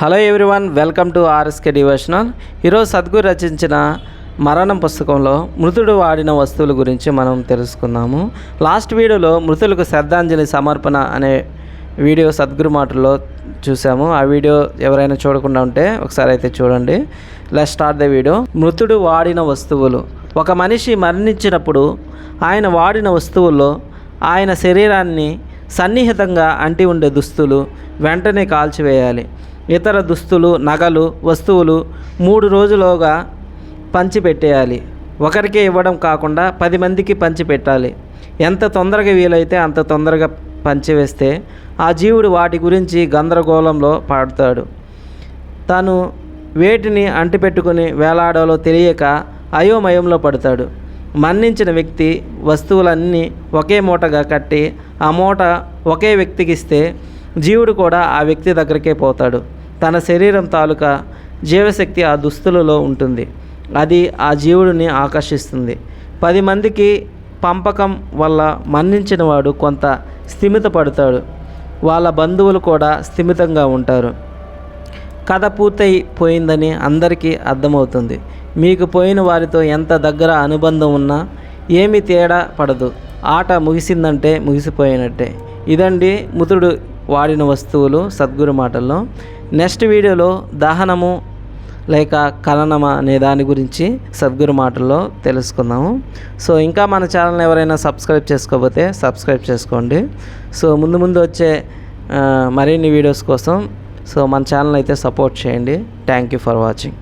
Hello everyone welcome to RSK devotional. ఈరోజు సద్గురు రచించిన మరణం పుస్తకంలో మృతుడు వాడిన వస్తువుల గురించి మనం తెలుసుకుందాము. లాస్ట్ వీడియోలో మృతులకు శ్రద్ధాంజలి సమర్పణ అనే వీడియో సద్గురు మాటల్లో చూసాము. ఆ వీడియో ఎవరైనా చూడకుండా ఉంటే ఒకసారి అయితే చూడండి. లెట్ స్టార్ట్ ద వీడియో మృతుడు వాడిన వస్తువులు. ఒక మనిషి మరణించినప్పుడు ఆయన వాడిన వస్తువుల్లో ఆయన శరీరాన్ని సన్నిహితంగా అంటి ఉండే దుస్తులు వెంటనే కాల్చివేయాలి. ఇతర దుస్తులు నగలు వస్తువులు మూడు రోజులుగా పంచిపెట్టేయాలి. ఒకరికే ఇవ్వడం కాకుండా పది మందికి పంచిపెట్టాలి. ఎంత తొందరగా వీలైతే అంత తొందరగా పంచివేస్తే ఆ జీవుడు వాటి గురించి గందరగోళంలో పాడుతాడు. తాను వేటిని అంటిపెట్టుకుని వేలాడాలో తెలియక అయోమయంలో పడతాడు. మన్నించిన వ్యక్తి వస్తువులన్నీ ఒకే మూటగా కట్టి ఆ మూట ఒకే వ్యక్తికి ఇస్తే జీవుడు కూడా ఆ వ్యక్తి దగ్గరికే పోతాడు. తన శరీరం తాలూకా జీవశక్తి ఆ దుస్తులలో ఉంటుంది. అది ఆ జీవుడిని ఆకర్షిస్తుంది. పది మందికి పంపకం వల్ల మరణించిన వాడు కొంత స్థిమిత పడతాడు. వాళ్ళ బంధువులు కూడా స్థిమితంగా ఉంటారు. కథ పూర్తయిపోయిందని అందరికీ అర్థమవుతుంది. మీకు పోయిన వారితో ఎంత దగ్గర అనుబంధం ఉన్నా ఏమి తేడా పడదు. ఆట ముగిసిందంటే ముగిసిపోయినట్టే. ఇదండి ముతుడు వాడిన వస్తువులు సద్గురు మాటల్లో. నెక్స్ట్ వీడియోలో దహనము లేక కలనమా అనే దాని గురించి సద్గురు మాటల్లో తెలుసుకుందాము. సో ఇంకా మన ఛానల్ని ఎవరైనా సబ్స్క్రైబ్ చేసుకోకపోతే సబ్స్క్రైబ్ చేసుకోండి. సో ముందు ముందు వచ్చే మరిన్ని వీడియోస్ కోసం సో మన ఛానల్ అయితే సపోర్ట్ చేయండి. Thank you for watching.